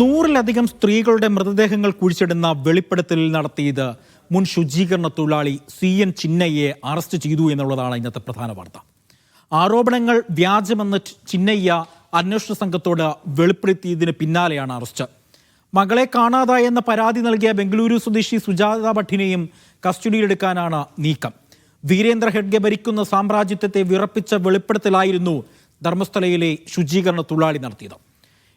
നൂറിലധികം സ്ത്രീകളുടെ മൃതദേഹങ്ങൾ കുഴിച്ചിടുന്ന വെളിപ്പെടുത്തലിൽ നടത്തിയത് മുൻ ശുചീകരണ തൊഴിലാളി സി എൻ ചിന്നയ്യെ അറസ്റ്റ് ചെയ്തു എന്നുള്ളതാണ് ഇന്നത്തെ പ്രധാന വാർത്ത. ആരോപണങ്ങൾ വ്യാജമെന്ന് ചിന്നയ്യ അന്വേഷണ സംഘത്തോട് വെളിപ്പെടുത്തിയതിന് പിന്നാലെയാണ് അറസ്റ്റ്. മകളെ കാണാതായെന്ന പരാതി നൽകിയ ബംഗളൂരു സ്വദേശി സുജാത ഭട്ടിനെയും കസ്റ്റഡിയിലെടുക്കാനാണ് നീക്കം. വീരേന്ദ്ര ഹെഡ്ഗെ ഭരിക്കുന്ന സാമ്രാജ്യത്വത്തെ വിറപ്പിച്ച വെളിപ്പെടുത്തലായിരുന്നു ധർമ്മസ്ഥലയിലെ ശുചീകരണ തൊഴിലാളി നടത്തിയത്.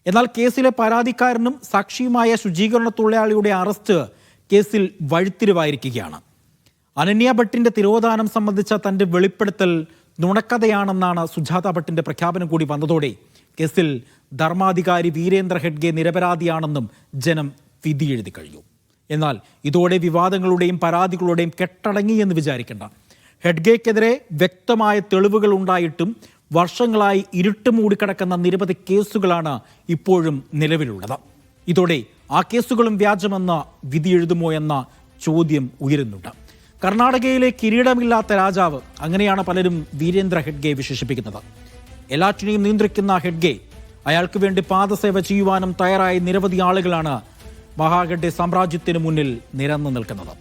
എന്നാൽ കേസിലെ പരാതിക്കാരനും സാക്ഷിയുമായ ശുചീകരണ തൊഴിലാളിയുടെ അറസ്റ്റ് കേസിൽ വഴിത്തിരിവായിരിക്കുകയാണ്. അനന്യ ഭട്ടിന്റെ തിരോധാനം സംബന്ധിച്ച തന്റെ വെളിപ്പെടുത്തൽ നുണക്കഥയാണെന്നാണ് സുജാത ഭട്ടിന്റെ പ്രഖ്യാപനം കൂടി വന്നതോടെ കേസിൽ ധർമാധികാരി വീരേന്ദ്ര ഹെഡ്ഗെ നിരപരാധിയാണെന്നും ജനം വിധി എഴുതി കഴിഞ്ഞു. എന്നാൽ ഇതോടെ വിവാദങ്ങളുടെയും പരാതികളുടെയും കെട്ടടങ്ങിയെന്ന് വിചാരിക്കേണ്ട. ഹെഡ്ഗെക്കെതിരെ വ്യക്തമായ തെളിവുകൾ ഉണ്ടായിട്ടും വർഷങ്ങളായി ഇരുട്ട് മൂടിക്കിടക്കുന്ന നിരവധി കേസുകളാണ് ഇപ്പോഴും നിലവിലുള്ളത്. ഇതോടെ ആ കേസുകളും വ്യാജമെന്ന് വിധി എഴുതുമോ എന്ന ചോദ്യം ഉയരുന്നുണ്ട്. കർണാടകയിലെ കിരീടമില്ലാത്ത രാജാവ് അങ്ങനെയാണ് പലരും വീരേന്ദ്ര ഹെഡ്ഗെ വിശേഷിപ്പിക്കുന്നത്. എല്ലാറ്റിനെയും നിയന്ത്രിക്കുന്ന ഹെഡ്ഗെ അയാൾക്ക് വേണ്ടി പാദസേവ ചെയ്യുവാനും തയ്യാറായ നിരവധി ആളുകളാണ് മഹാഗഡ്ഡെ സാമ്രാജ്യത്തിന് മുന്നിൽ നിരന്നു നിൽക്കുന്നത്.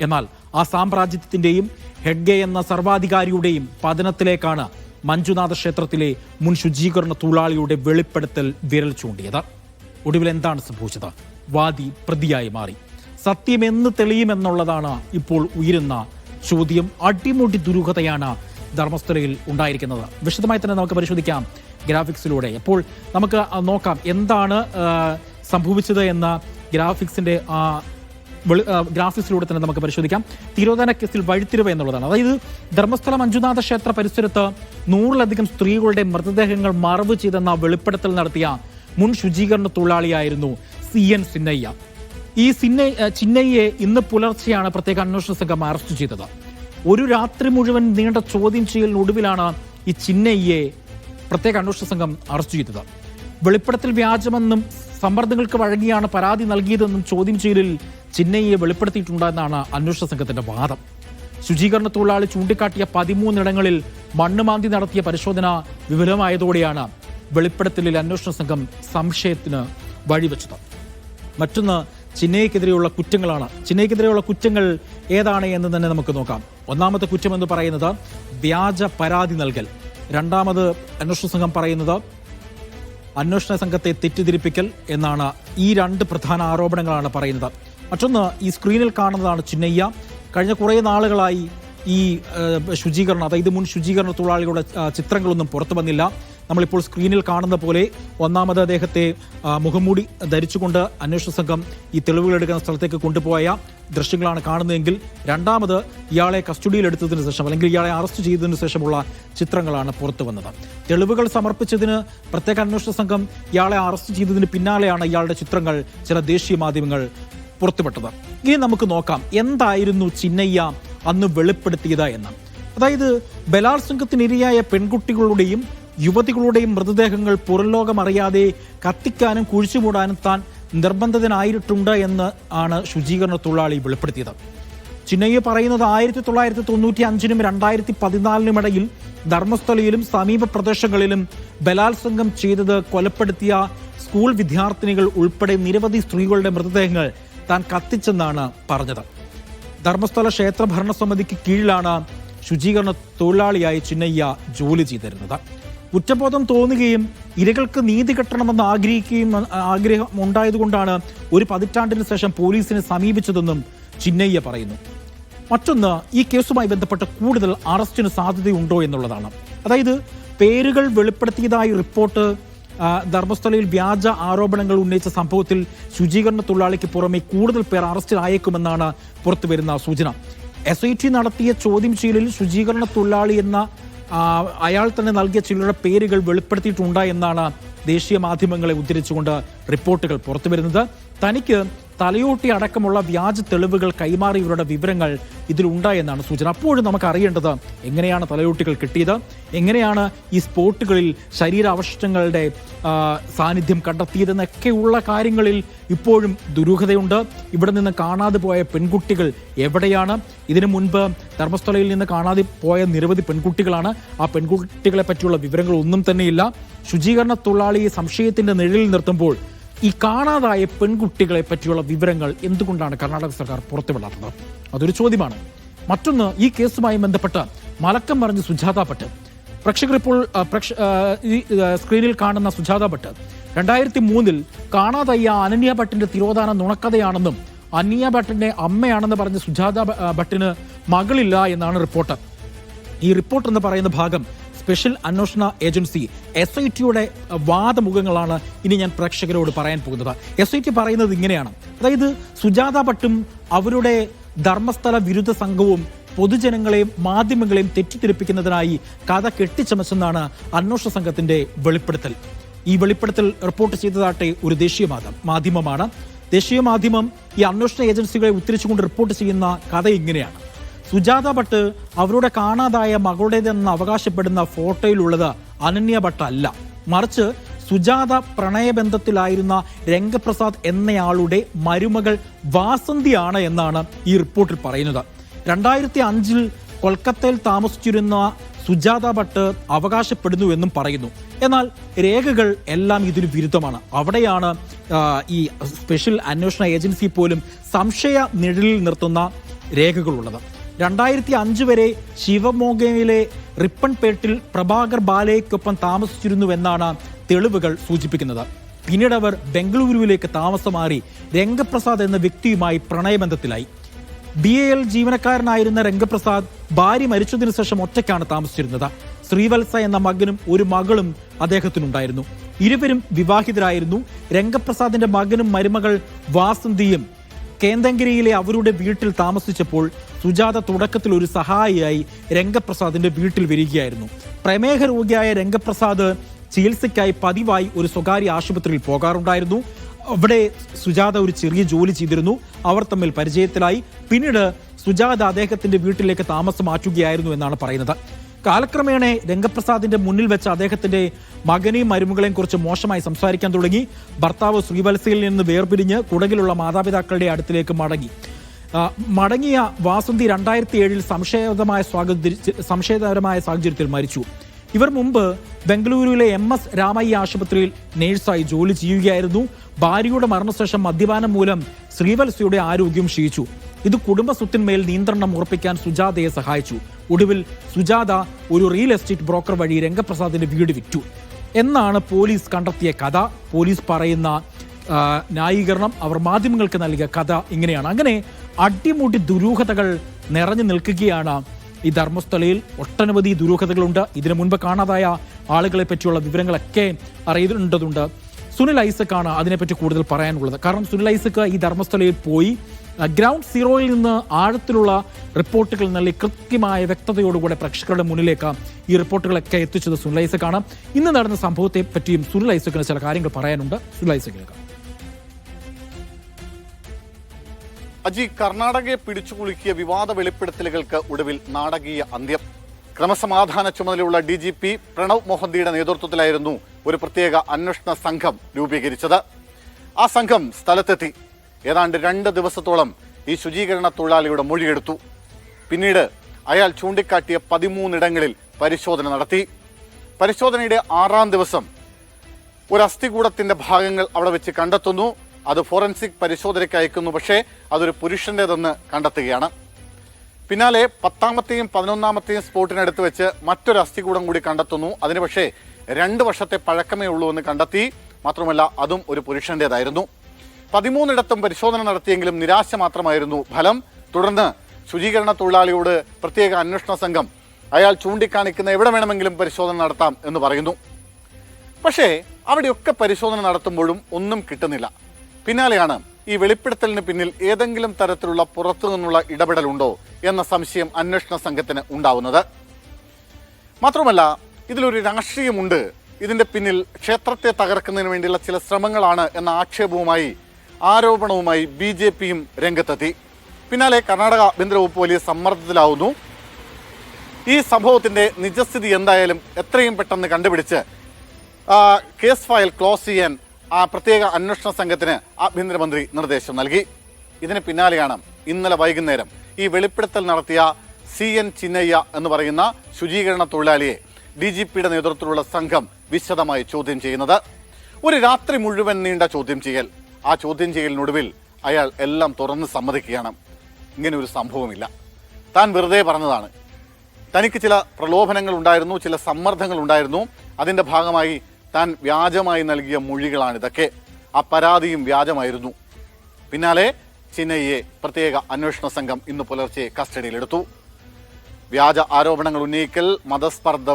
എന്നാൽ ആ സാമ്രാജ്യത്തിന്റെയും ഹെഡ്ഗെ എന്ന സർവാധികാരിയുടെയും പതനത്തിലേക്കാണ് മഞ്ജുനാഥ ക്ഷേത്രത്തിലെ മുൻ ശുചീകരണ തൊഴിലാളിയുടെ വെളിപ്പെടുത്തൽ വിരൽ ചൂണ്ടിയത്. ഒടുവിൽ എന്താണ് സംഭവിച്ചത്? വാദി പ്രതിയായി മാറി. സത്യം എന്ന് തെളിയുമെന്നുള്ളതാണ് ഇപ്പോൾ ഉയരുന്ന ചോദ്യം. അടിമുടി ദുരൂഹതയാണ് ധർമ്മസ്ഥലയിൽ ഉണ്ടായിരിക്കുന്നത്. വിശദമായി തന്നെ നമുക്ക് പരിശോധിക്കാം ഗ്രാഫിക്സിലൂടെ. അപ്പോൾ നമുക്ക് നോക്കാം. എന്താണ് സംഭവിച്ചത് എന്ന ഗ്രാഫിക്സിന്റെ ആ, ഗ്രാഫിക്സിലൂടെ തന്നെ നമുക്ക് പരിശോധിക്കാം. തിരോധാന കേസിൽ വഴിത്തിരിവ് എന്നുള്ളതാണ്. അതായത് ധർമ്മസ്ഥലം മഞ്ജുനാഥ ക്ഷേത്ര പരിസരത്ത് നൂറിലധികം സ്ത്രീകളുടെ മൃതദേഹങ്ങൾ മറവ് ചെയ്തെന്ന വെളിപ്പെടുത്തൽ നടത്തിയ മുൻ ശുചീകരണ തൊഴിലാളിയായിരുന്നു സി എൻ സിന്നയ്യ. ഈ സിന്ന ചിന്നയ്യെ ഇന്ന് പുലർച്ചെയാണ് പ്രത്യേക അന്വേഷണ സംഘം അറസ്റ്റ് ചെയ്തത്. ഒരു രാത്രി മുഴുവൻ നീണ്ട ചോദ്യം ചെയ്യലിനൊടുവിലാണ് ഈ ചിന്നയ്യെ പ്രത്യേക അന്വേഷണ സംഘം അറസ്റ്റ് ചെയ്തത്. വെളിപ്പെടുത്തൽ വ്യാജമെന്നും സമ്മർദ്ദങ്ങൾക്ക് വഴങ്ങിയാണ് പരാതി നൽകിയതെന്നും ചോദ്യം ചെയ്യലിൽ ചിന്നയ്യെ വെളിപ്പെടുത്തിയിട്ടുണ്ടെന്നാണ് അന്വേഷണ സംഘത്തിന്റെ വാദം. ശുചീകരണ തൊഴിലാളി ചൂണ്ടിക്കാട്ടിയ പതിമൂന്നിടങ്ങളിൽ മണ്ണുമാന്തി നടത്തിയ പരിശോധന വിപുലമായതോടെയാണ് വെളിപ്പെടുത്തലിൽ അന്വേഷണ സംഘം സംശയത്തിന് വഴിവെച്ചത്. മറ്റൊന്ന് ചിന്നയ്ക്കെതിരെയുള്ള കുറ്റങ്ങളാണ്. ചിന്നയ്ക്കെതിരെയുള്ള കുറ്റങ്ങൾ ഏതാണ് എന്ന് തന്നെ നമുക്ക് നോക്കാം. ഒന്നാമത്തെ കുറ്റം എന്ന് പറയുന്നത് വ്യാജ പരാതി നൽകൽ. രണ്ടാമത് അന്വേഷണ സംഘം പറയുന്നത് അന്വേഷണ സംഘത്തെ തെറ്റിദ്ധരിപ്പിക്കൽ എന്നാണ് ഈ രണ്ട് പ്രധാന ആരോപണങ്ങളാണ് പറയുന്നത്. മറ്റൊന്ന് ഈ സ്ക്രീനിൽ കാണുന്നതാണ് ചിന്നയ്യ. കഴിഞ്ഞ കുറേ നാളുകളായി ഈ ശുചീകരണം അതായത് മുൻ ശുചീകരണ തൊഴിലാളികളുടെ ചിത്രങ്ങളൊന്നും പുറത്തു വന്നില്ല. നമ്മളിപ്പോൾ സ്ക്രീനിൽ കാണുന്ന പോലെ ഒന്നാമത് അദ്ദേഹത്തെ മുഖംമൂടി ധരിച്ചുകൊണ്ട് അന്വേഷണ സംഘം ഈ തെളിവുകൾ എടുക്കുന്ന സ്ഥലത്തേക്ക് കൊണ്ടുപോയ ദൃശ്യങ്ങളാണ് കാണുന്നതെങ്കിൽ രണ്ടാമത് ഇയാളെ കസ്റ്റഡിയിലെടുത്തതിന് ശേഷം അല്ലെങ്കിൽ ഇയാളെ അറസ്റ്റ് ചെയ്തതിന് ശേഷമുള്ള ചിത്രങ്ങളാണ് പുറത്തു വന്നത്. തെളിവുകൾ സമർപ്പിച്ചതിന് പ്രത്യേക അന്വേഷണ സംഘം ഇയാളെ അറസ്റ്റ് ചെയ്തതിന് പിന്നാലെയാണ് ഇയാളുടെ ചിത്രങ്ങൾ ചില ദേശീയ മാധ്യമങ്ങൾ പുറത്തുവിട്ടത്. ഇനി നമുക്ക് നോക്കാം എന്തായിരുന്നു ചിന്നയ്യ അന്ന് വെളിപ്പെടുത്തിയത് എന്ന്. അതായത് ബലാത്സംഗത്തിനിരയായ പെൺകുട്ടികളുടെയും യുവതികളുടെയും മൃതദേഹങ്ങൾ പുറംലോകം അറിയാതെ കത്തിക്കാനും കുഴിച്ചുമൂടാനും താൻ നിർബന്ധിതനായിട്ടുണ്ട് എന്ന് ആണ് ശുചീകരണ തൊഴിലാളി വെളിപ്പെടുത്തിയത്. ചിന്നയ്യ പറയുന്നത് ആയിരത്തി തൊള്ളായിരത്തി തൊണ്ണൂറ്റി അഞ്ചിനും രണ്ടായിരത്തി പതിനാലിനും ഇടയിൽ ധർമ്മസ്ഥലയിലും സമീപ പ്രദേശങ്ങളിലും ബലാത്സംഗം ചെയ്തത് കൊലപ്പെടുത്തിയ സ്കൂൾ വിദ്യാർത്ഥിനികൾ ഉൾപ്പെടെ നിരവധി സ്ത്രീകളുടെ മൃതദേഹങ്ങൾ താൻ കത്തിച്ചെന്നാണ് പറഞ്ഞത്. ധർമ്മസ്ഥല ക്ഷേത്ര ഭരണസമിതിക്ക് കീഴിലാണ് ശുചീകരണ തൊഴിലാളിയായി ചിന്നയ്യ ജോലി ചെയ്തിരുന്നത്. കുറ്റബോധം തോന്നുകയും ഇരകൾക്ക് നീതി കിട്ടണമെന്ന് ആഗ്രഹിക്കുകയും ആഗ്രഹം ഉണ്ടായതുകൊണ്ടാണ് ഒരു പതിറ്റാണ്ടിന് ശേഷം പോലീസിനെ സമീപിച്ചതെന്നും ചിന്നയ്യ പറയുന്നു. മറ്റൊന്ന് ഈ കേസുമായി ബന്ധപ്പെട്ട് കൂടുതൽ അറസ്റ്റിന് സാധ്യതയുണ്ടോ എന്നുള്ളതാണ്. അതായത് പേരുകൾ വെളിപ്പെടുത്തിയതായി റിപ്പോർട്ട് ധർമ്മസ്ഥലയിൽ വ്യാജ ആരോപണങ്ങൾ ഉന്നയിച്ച സംഭവത്തിൽ ശുചീകരണ തൊഴിലാളിക്ക് പുറമെ കൂടുതൽ പേർ അറസ്റ്റിലായേക്കുമെന്നാണ് പുറത്തുവരുന്ന സൂചന. എസ് ഐ ടി നടത്തിയ ചോദ്യം ചെയ്യലിൽ ശുചീകരണ തൊഴിലാളി എന്ന അയാൾ തന്നെ നൽകിയ ചിലരുടെ പേരുകൾ വെളിപ്പെടുത്തിയിട്ടുണ്ട് എന്നാണ് ദേശീയ മാധ്യമങ്ങളെ ഉദ്ധരിച്ചുകൊണ്ട് റിപ്പോർട്ടുകൾ പുറത്തുവരുന്നത്. തനിക്ക് തലയോട്ടി അടക്കമുള്ള വ്യാജ തെളിവുകൾ കൈമാറിയവരുടെ വിവരങ്ങൾ ഇതിലുണ്ടായെന്നാണ് സൂചന. അപ്പോഴും നമുക്ക് അറിയേണ്ടത് എങ്ങനെയാണ് തലയോട്ടികൾ കിട്ടിയത്? എങ്ങനെയാണ് ഈ സ്പോട്ടുകളിൽ ശരീരാവശിഷ്ടങ്ങളുടെ സാന്നിധ്യം കണ്ടെത്തിയതെന്നൊക്കെയുള്ള കാര്യങ്ങളിൽ ഇപ്പോഴും ദുരൂഹതയുണ്ട്. ഇവിടെ നിന്ന് കാണാതെ പോയ പെൺകുട്ടികൾ എവിടെയാണ്? ഇതിനു മുൻപ് ധർമ്മസ്ഥലയിൽ നിന്ന് കാണാതെ പോയ നിരവധി പെൺകുട്ടികളാണ്. ആ പെൺകുട്ടികളെ പറ്റിയുള്ള വിവരങ്ങൾ ഒന്നും തന്നെയില്ല. ശുചീകരണ തൊഴിലാളിയെ സംശയത്തിന്റെ നിഴലിൽ നിർത്തുമ്പോൾ ഈ കാണാതായ പെൺകുട്ടികളെ പറ്റിയുള്ള വിവരങ്ങൾ എന്തുകൊണ്ടാണ് കർണാടക സർക്കാർ പുറത്തുവിടാത്തത്? അതൊരു ചോദ്യമാണ്. മറ്റൊന്ന് ഈ കേസുമായി ബന്ധപ്പെട്ട് മലക്കം പറഞ്ഞ് സുജാത ഭട്ട് പ്രേക്ഷകർ ഇപ്പോൾ സ്ക്രീനിൽ കാണുന്ന സുജാത ഭട്ട് രണ്ടായിരത്തി മൂന്നിൽ കാണാതായ അനന്യ ഭട്ടിന്റെ തിരോധാന നുണക്കഥയാണെന്നും അനന്യ ഭട്ടിന്റെ അമ്മയാണെന്ന് പറഞ്ഞ് സുജാത ഭട്ടിന് മകളില്ല എന്നാണ് റിപ്പോർട്ട്. ഈ റിപ്പോർട്ട് എന്ന് പറയുന്ന ഭാഗം സ്പെഷ്യൽ അന്വേഷണ ഏജൻസി എസ് ഐ ടിയുടെ വാദമുഖങ്ങളാണ് ഇനി ഞാൻ പ്രേക്ഷകരോട് പറയാൻ പോകുന്നത്. എസ് ഐ ടി പറയുന്നത് ഇങ്ങനെയാണ്. അതായത് സുജാത ഭട്ടും അവരുടെ ധർമ്മസ്ഥല വിരുദ്ധ സംഘവും പൊതുജനങ്ങളെയും മാധ്യമങ്ങളെയും തെറ്റിദ്ധരിപ്പിക്കുന്നതിനായി കഥ കെട്ടിച്ചമച്ചെന്നാണ് അന്വേഷണ സംഘത്തിന്റെ വെളിപ്പെടുത്തൽ. ഈ വെളിപ്പെടുത്തൽ റിപ്പോർട്ട് ചെയ്തതാട്ടെ ഒരു ദേശീയ മാധ്യമ മാധ്യമമാണ്. ദേശീയ മാധ്യമം ഈ അന്വേഷണ ഏജൻസികളെ ഉദ്ധരിച്ചുകൊണ്ട് റിപ്പോർട്ട് ചെയ്യുന്ന കഥ ഇങ്ങനെയാണ്. സുജാത ഭട്ട് അവരുടെ കാണാതായ മകളുടേതെന്ന് അവകാശപ്പെടുന്ന ഫോട്ടോയിലുള്ളത് അനന്യ ഭട്ട് അല്ല. മറിച്ച് സുജാത പ്രണയബന്ധത്തിലായിരുന്ന രംഗപ്രസാദ് എന്നയാളുടെ മരുമകൾ വാസന്തിയാണ് എന്നാണ് ഈ റിപ്പോർട്ടിൽ പറയുന്നത്. രണ്ടായിരത്തി അഞ്ചിൽ കൊൽക്കത്തയിൽ താമസിച്ചിരുന്ന സുജാത ഭട്ട് അവകാശപ്പെടുന്നുവെന്നും പറയുന്നു. എന്നാൽ രേഖകൾ എല്ലാം ഇതിന് വിരുദ്ധമാണ്. അവിടെയാണ് ഈ സ്പെഷ്യൽ അന്വേഷണ ഏജൻസി പോലും സംശയ നിഴലിൽ നിർത്തുന്ന രേഖകളുള്ളത്. രണ്ടായിരത്തി അഞ്ച് വരെ ശിവമോഗയിലെ റിപ്പൺപേട്ടിൽ പ്രഭാകർ ബാലയ്ക്കൊപ്പം താമസിച്ചിരുന്നുവെന്നാണ് തെളിവുകൾ സൂചിപ്പിക്കുന്നത്. പിന്നീട് അവർ ബംഗളൂരുവിലേക്ക് താമസം മാറി രംഗപ്രസാദ് എന്ന വ്യക്തിയുമായി പ്രണയബന്ധത്തിലായി. ബി എ എൽ ജീവനക്കാരനായിരുന്ന രംഗപ്രസാദ് ഭാര്യ മരിച്ചതിനു ശേഷം ഒറ്റയ്ക്കാണ് താമസിച്ചിരുന്നത്. ശ്രീവത്സ എന്ന മകനും ഒരു മകളും അദ്ദേഹത്തിനുണ്ടായിരുന്നു. ഇരുവരും വിവാഹിതരായിരുന്നു. രംഗപ്രസാദിന്റെ മകനും മരുമകൾ വാസന്തിയും കേന്തങ്കരിയിലെ അവരുടെ വീട്ടിൽ താമസിച്ചപ്പോൾ സുജാത തുടക്കത്തിൽ ഒരു സഹായിയായി രംഗപ്രസാദിന്റെ വീട്ടിൽ വരികയായിരുന്നു. പ്രമേഹ രോഗിയായ രംഗപ്രസാദ് ചികിത്സയ്ക്കായി പതിവായി ഒരു സ്വകാര്യ ആശുപത്രിയിൽ പോകാറുണ്ടായിരുന്നു. അവിടെ സുജാത ഒരു ചെറിയ ജോലി ചെയ്തിരുന്നു. അവർ തമ്മിൽ പരിചയത്തിലായി. പിന്നീട് സുജാത അദ്ദേഹത്തിന്റെ വീട്ടിലേക്ക് താമസം മാറ്റുകയായിരുന്നു എന്നാണ് പറയുന്നത്. കാലക്രമേണ രംഗപ്രസാദിന്റെ മുന്നിൽ വെച്ച് അദ്ദേഹത്തിന്റെ മകനെയും മരുമകളെയും കുറിച്ച് മോശമായി സംസാരിക്കാൻ തുടങ്ങി. ഭർത്താവ് ശ്രീവത്സയിൽ നിന്ന് വേർപിരിഞ്ഞ് കുടകിലുള്ള മാതാപിതാക്കളുടെ അടുത്തിലേക്ക് മടങ്ങി. മടങ്ങിയ വാസന്തി രണ്ടായിരത്തി ഏഴിൽ സംശയകരമായ സ്വാഗത സംശയകരമായ സാഹചര്യത്തിൽ മരിച്ചു. ഇവർ മുമ്പ് ബംഗളൂരുവിലെ എം എസ് രാമയ്യ ആശുപത്രിയിൽ നേഴ്സായി ജോലി ചെയ്യുകയായിരുന്നു. ഭാര്യയുടെ മരണശേഷം മദ്യപാനം മൂലം ശ്രീവത്സയുടെ ആരോഗ്യം ക്ഷയിച്ചു. ഇത് കുടുംബസ്വത്തിന്മേൽ നിയന്ത്രണം ഉറപ്പിക്കാൻ സുജാതയെ സഹായിച്ചു. ഒടുവിൽ സുജാത ഒരു റിയൽ എസ്റ്റേറ്റ് ബ്രോക്കർ വഴി രംഗപ്രസാദിന്റെ വീട് വിറ്റു. എന്നാണ് പോലീസ് കണ്ടെത്തിയ കഥ. പോലീസ് പറയുന്ന ന്യായീകരണം അവർ മാധ്യമങ്ങൾക്ക് നൽകിയ കഥ ഇങ്ങനെയാണ്. അങ്ങനെ അടിമുടി ദുരൂഹതകൾ നിറഞ്ഞു നിൽക്കുകയാണ് ഈ ധർമ്മസ്ഥലയിൽ. ഒട്ടനവധി ദുരൂഹതകളുണ്ട്. ഇതിനു മുൻപ് കാണാതായ ആളുകളെ പറ്റിയുള്ള വിവരങ്ങളൊക്കെ അറിയേണ്ടതുണ്ട് സുനിൽ ഐസക്കാണ് അതിനെപ്പറ്റി കൂടുതൽ പറയാനുള്ളത്. കാരണം സുനിൽ ഐസക്ക് ഈ ധർമ്മസ്ഥലയിൽ പോയി ഗ്രൗണ്ട് സീറോയിൽ നിന്ന് ആഴത്തിലുള്ള റിപ്പോർട്ടുകൾ നൽകി കൃത്യമായ വ്യക്തതയോടുകൂടെ പ്രേക്ഷകരുടെ മുന്നിലേക്ക് ഈ റിപ്പോർട്ടുകളൊക്കെ എത്തിച്ചത് സുനിൽ ഐസക്കാണ്. ഇന്ന് നടന്ന സംഭവത്തെ പറ്റിയും സുനിൽ ഐസക്കിന് ചില കാര്യങ്ങൾ പറയാനുണ്ട്. സുനിൽ കേൾക്കാം. അജി കർണാടകയെ പിടിച്ചുകുലുക്കിയ വിവാദ വെളിപ്പെടുത്തലുകൾക്ക് ഒടുവിൽ നാടകീയ അന്ത്യം. ക്രമസമാധാന ചുമതലയുള്ള ഡി ജി പി പ്രണവ് മൊഹന്തിയുടെ നേതൃത്വത്തിലായിരുന്നു ഒരു പ്രത്യേക അന്വേഷണ സംഘം രൂപീകരിച്ചത്. ആ സംഘം സ്ഥലത്തെത്തി. ഏതാണ്ട് രണ്ട് ദിവസത്തോളം ഈ ശുചീകരണ തൊഴിലാളിയുടെ മൊഴിയെടുത്തു. പിന്നീട് അയാൾ ചൂണ്ടിക്കാട്ടിയ പതിമൂന്നിടങ്ങളിൽ പരിശോധന നടത്തി. പരിശോധനയുടെ ആറാം ദിവസം ഒരു അസ്ഥികൂടത്തിന്റെ ഭാഗങ്ങൾ അവിടെ വെച്ച് കണ്ടെത്തുന്നു. അത് ഫോറൻസിക് പരിശോധനയ്ക്ക് അയക്കുന്നു. പക്ഷേ അതൊരു പുരുഷന്റേതെന്ന് കണ്ടെത്തുകയാണ്. പിന്നാലെ പത്താമത്തെയും പതിനൊന്നാമത്തെയും സ്പോട്ടിനടുത്ത് വെച്ച് മറ്റൊരു അസ്ഥികൂടം കൂടി കണ്ടെത്തുന്നു. അതിന് പക്ഷേ രണ്ട് വർഷത്തെ പഴക്കമേ ഉള്ളൂ എന്ന് കണ്ടെത്തി. മാത്രമല്ല അതും ഒരു പുരുഷന്റേതായിരുന്നു. പതിമൂന്നിടത്തും പരിശോധന നടത്തിയെങ്കിലും നിരാശ മാത്രമായിരുന്നു ഫലം. തുടർന്ന് ശുചീകരണ തൊഴിലാളിയോട് പ്രത്യേക അന്വേഷണ സംഘം അയാൾ ചൂണ്ടിക്കാണിക്കുന്ന എവിടെ വേണമെങ്കിലും പരിശോധന നടത്താം എന്ന് പറയുന്നു. പക്ഷേ അവിടെയൊക്കെ പരിശോധന നടത്തുമ്പോഴും ഒന്നും കിട്ടുന്നില്ല. പിന്നാലെയാണ് ഈ വെളിപ്പെടുത്തലിന് പിന്നിൽ ഏതെങ്കിലും തരത്തിലുള്ള പുറത്തു നിന്നുള്ള ഇടപെടലുണ്ടോ എന്ന സംശയം അന്വേഷണ സംഘത്തിന് ഉണ്ടാവുന്നത്. മാത്രമല്ല ഇതിലൊരു രാഷ്ട്രീയമുണ്ട്. ഇതിന്റെ പിന്നിൽ ക്ഷേത്രത്തെ തകർക്കുന്നതിന് വേണ്ടിയുള്ള ചില ശ്രമങ്ങളാണ് എന്ന ആക്ഷേപവുമായി ആരോപണവുമായി ബി ജെ പിയും രംഗത്തെത്തി. പിന്നാലെ കർണാടക ആഭ്യന്തര വകുപ്പ് വലിയ സമ്മർദ്ദത്തിലാവുന്നു. ഈ സംഭവത്തിന്റെ നിജസ്ഥിതി എന്തായാലും എത്രയും പെട്ടെന്ന് കണ്ടുപിടിച്ച് കേസ് ഫയൽ ക്ലോസ് ചെയ്യാൻ ആ പ്രത്യേക അന്വേഷണ സംഘത്തിന് ആഭ്യന്തരമന്ത്രി നിർദ്ദേശം നൽകി. ഇതിന് പിന്നാലെയാണ് ഇന്നലെ വൈകുന്നേരം ഈ വെളിപ്പെടുത്തൽ നടത്തിയ സി എൻ ചിന്നയ്യ എന്ന് പറയുന്ന ശുചീകരണ തൊഴിലാളിയെ ഡി ജി പിയുടെ നേതൃത്വത്തിലുള്ള സംഘം വിശദമായി ചോദ്യം ചെയ്യുന്നത്. ഒരു രാത്രി മുഴുവൻ നീണ്ട ചോദ്യം ചെയ്യൽ. ആ ചോദ്യം ചെയ്യലിനൊടുവിൽ അയാൾ എല്ലാം തുറന്ന് സമ്മതിക്കുകയാണ്. ഇങ്ങനെ ഒരു സംഭവമില്ല. താൻ വെറുതെ പറഞ്ഞതാണ്. തനിക്ക് ചില പ്രലോഭനങ്ങൾ ഉണ്ടായിരുന്നു ചില സമ്മർദ്ദങ്ങൾ ഉണ്ടായിരുന്നു. അതിന്റെ ഭാഗമായി താൻ വ്യാജമായി നൽകിയ മൊഴികളാണ് ഇതൊക്കെ. ആ പരാതിയും വ്യാജമായിരുന്നു. പിന്നാലെ ചിന്നയ്യെ പ്രത്യേക അന്വേഷണ സംഘം ഇന്ന് പുലർച്ചെ കസ്റ്റഡിയിലെടുത്തു. വ്യാജ ആരോപണങ്ങൾ ഉന്നയിക്കൽ മതസ്പർദ്ധ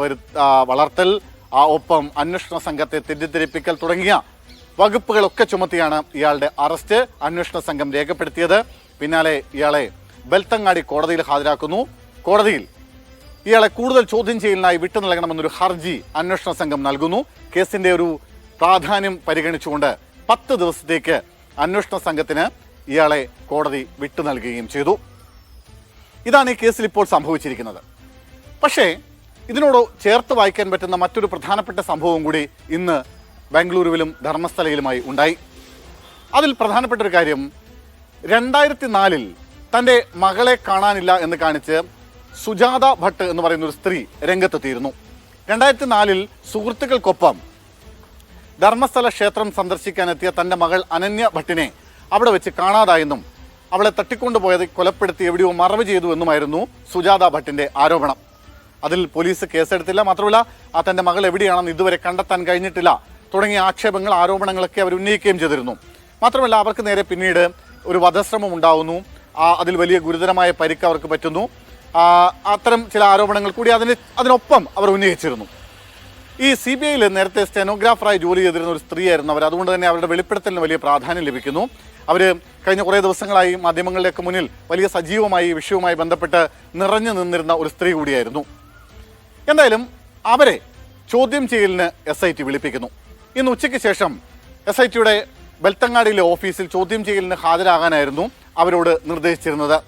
വളർത്തൽ ആ ഒപ്പം അന്വേഷണ സംഘത്തെ തെറ്റിദ്ധരിപ്പിക്കൽ തുടങ്ങിയ വകുപ്പുകളൊക്കെ ചുമത്തിയാണ് ഇയാളുടെ അറസ്റ്റ്. അന്വേഷണ സംഘം രേഖപ്പെടുത്തിയത്. പിന്നാലെ ഇയാളെ ബെൽത്തങ്ങാടി കോടതിയിൽ ഹാജരാക്കുന്നു. കോടതിയിൽ ഇയാളെ കൂടുതൽ ചോദ്യം ചെയ്യലിനായി വിട്ടു നൽകണമെന്നൊരു ഹർജി അന്വേഷണ സംഘം നൽകുന്നു. കേസിന്റെ ഒരു പ്രാധാന്യം പരിഗണിച്ചുകൊണ്ട് പത്ത് ദിവസത്തേക്ക് അന്വേഷണ സംഘത്തിന് ഇയാളെ കോടതി വിട്ടു നൽകുകയും ചെയ്തു. ഇതാണ് ഈ കേസിൽ ഇപ്പോൾ സംഭവിച്ചിരിക്കുന്നത്. പക്ഷേ ഇതിനോട് ചേർത്ത് വായിക്കാൻ പറ്റുന്ന മറ്റൊരു പ്രധാനപ്പെട്ട സംഭവം കൂടി ഇന്ന് ബാംഗ്ലൂരുവിലും ധർമ്മസ്ഥലയിലുമായി ഉണ്ടായി. അതിൽ പ്രധാനപ്പെട്ട ഒരു കാര്യം രണ്ടായിരത്തി നാലിൽ തന്റെ മകളെ കാണാനില്ല എന്ന് കാണിച്ച് സുജാത ഭട്ട് എന്ന് പറയുന്ന ഒരു സ്ത്രീ രംഗത്തെത്തിയിരുന്നു. രണ്ടായിരത്തി നാലിൽ സുഹൃത്തുക്കൾക്കൊപ്പം ധർമ്മസ്ഥല ക്ഷേത്രം സന്ദർശിക്കാനെത്തിയ തന്റെ മകൾ അനന്യ ഭട്ടിനെ അവിടെ വെച്ച് കാണാതായെന്നും അവളെ തട്ടിക്കൊണ്ടുപോയത് കൊലപ്പെടുത്തി എവിടെയോ മറവ് ചെയ്തു എന്നുമായിരുന്നു സുജാത ഭട്ടിന്റെ ആരോപണം. അതിൽ പോലീസ് കേസെടുത്തില്ല. മാത്രമല്ല ആ തന്റെ മകൾ എവിടെയാണെന്ന് ഇതുവരെ കണ്ടെത്താൻ കഴിഞ്ഞിട്ടില്ല. തുടങ്ങിയ ആക്ഷേപങ്ങൾ ആരോപണങ്ങളൊക്കെ അവർ ഉന്നയിക്കുകയും ചെയ്തിരുന്നു. മാത്രമല്ല അവർക്ക് നേരെ പിന്നീട് ഒരു വധശ്രമം ഉണ്ടാവുന്നു. ആ അതിൽ വലിയ ഗുരുതരമായ പരിക്ക് അവർക്ക് പറ്റുന്നു. അത്തരം ചില ആരോപണങ്ങൾ കൂടി അതിന് അതിനൊപ്പം അവർ ഉന്നയിച്ചിരുന്നു. ഈ സി ബി ഐയിൽ നേരത്തെ സ്റ്റെനോഗ്രാഫറായി ജോലി ചെയ്തിരുന്ന ഒരു സ്ത്രീയായിരുന്നു അവർ. അതുകൊണ്ട് തന്നെ അവരുടെ വെളിപ്പെടുത്തലിന് വലിയ പ്രാധാന്യം ലഭിക്കുന്നു. അവർ കഴിഞ്ഞ കുറേ ദിവസങ്ങളായി മാധ്യമങ്ങളുടെയൊക്കെ മുന്നിൽ വലിയ സജീവമായി ഈ വിഷയവുമായി ബന്ധപ്പെട്ട് നിറഞ്ഞു നിന്നിരുന്ന ഒരു സ്ത്രീ കൂടിയായിരുന്നു. എന്തായാലും അവരെ ചോദ്യം ചെയ്യലിന് എസ് ഐ ടി വിളിപ്പിക്കുന്നു. ഇന്ന് ഉച്ചയ്ക്ക് ശേഷം എസ് ഐ ടിയുടെ ബെൽത്തങ്ങാടിയിലെ ഓഫീസിൽ ചോദ്യം ചെയ്യലിന് ഹാജരാകാനായിരുന്നു അവരോട് നിർദ്ദേശിച്ചിരുന്നത്.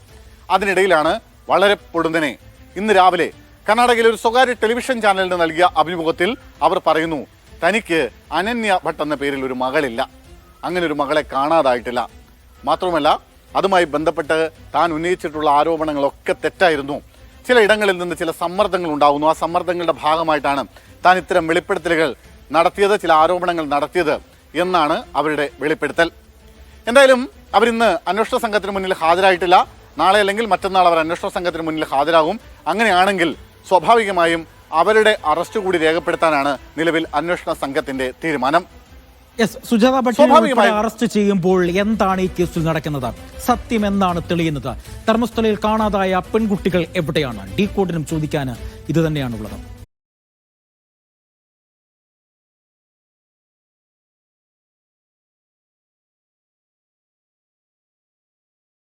അതിനിടയിലാണ് വളരെ പൊടുന്നനെ ഇന്ന് രാവിലെ കർണാടകയിലെ ഒരു സ്വകാര്യ ടെലിവിഷൻ ചാനലിന് നൽകിയ അഭിമുഖത്തിൽ അവർ പറയുന്നു തനിക്ക് അനന്യ ഭട്ട് എന്ന പേരിൽ ഒരു മകളില്ല. അങ്ങനെ ഒരു മകളെ കാണാതായിട്ടില്ല. മാത്രമല്ല അതുമായി ബന്ധപ്പെട്ട് താൻ ഉന്നയിച്ചിട്ടുള്ള ആരോപണങ്ങളൊക്കെ തെറ്റായിരുന്നു. ചില ഇടങ്ങളിൽ നിന്ന് ചില സമ്മർദ്ദങ്ങൾ ഉണ്ടാകുന്നു ആ സമ്മർദ്ദങ്ങളുടെ ഭാഗമായിട്ടാണ് താൻ ഇത്തരം വെളിപ്പെടുത്തലുകൾ നടത്തിയത് ചില ആരോപണങ്ങൾ നടത്തിയത് എന്നാണ് അവരുടെ വെളിപ്പെടുത്തൽ. എന്തായാലും അവരിന്ന് അന്വേഷണ സംഘത്തിന് മുന്നിൽ ഹാജരായിട്ടില്ല. നാളെ അല്ലെങ്കിൽ മറ്റന്നാൾ അവർ അന്വേഷണ സംഘത്തിന് മുന്നിൽ ഹാജരാകും. അങ്ങനെയാണെങ്കിൽ സ്വാഭാവികമായും അവരുടെ അറസ്റ്റ് കൂടി രേഖപ്പെടുത്താനാണ് നിലവിൽ അന്വേഷണ സംഘത്തിന്റെ തീരുമാനം. യെസ് സുജാത ഭട്ടിനെ സ്വാഭാവികമായും. അറസ്റ്റ് ചെയ്യുമ്പോൾ എന്താണ് ഈ കേസിൽ നടക്കുന്നത്? സത്യം എന്താണ് തെളിയുന്നത്. ധർമ്മസ്ഥലയിൽ കാണാതായ പെൺകുട്ടികൾ എവിടെയാണ്? ഡി കോഡിനും ചോദിക്കാൻ ഇത് തന്നെയാണുള്ളത്.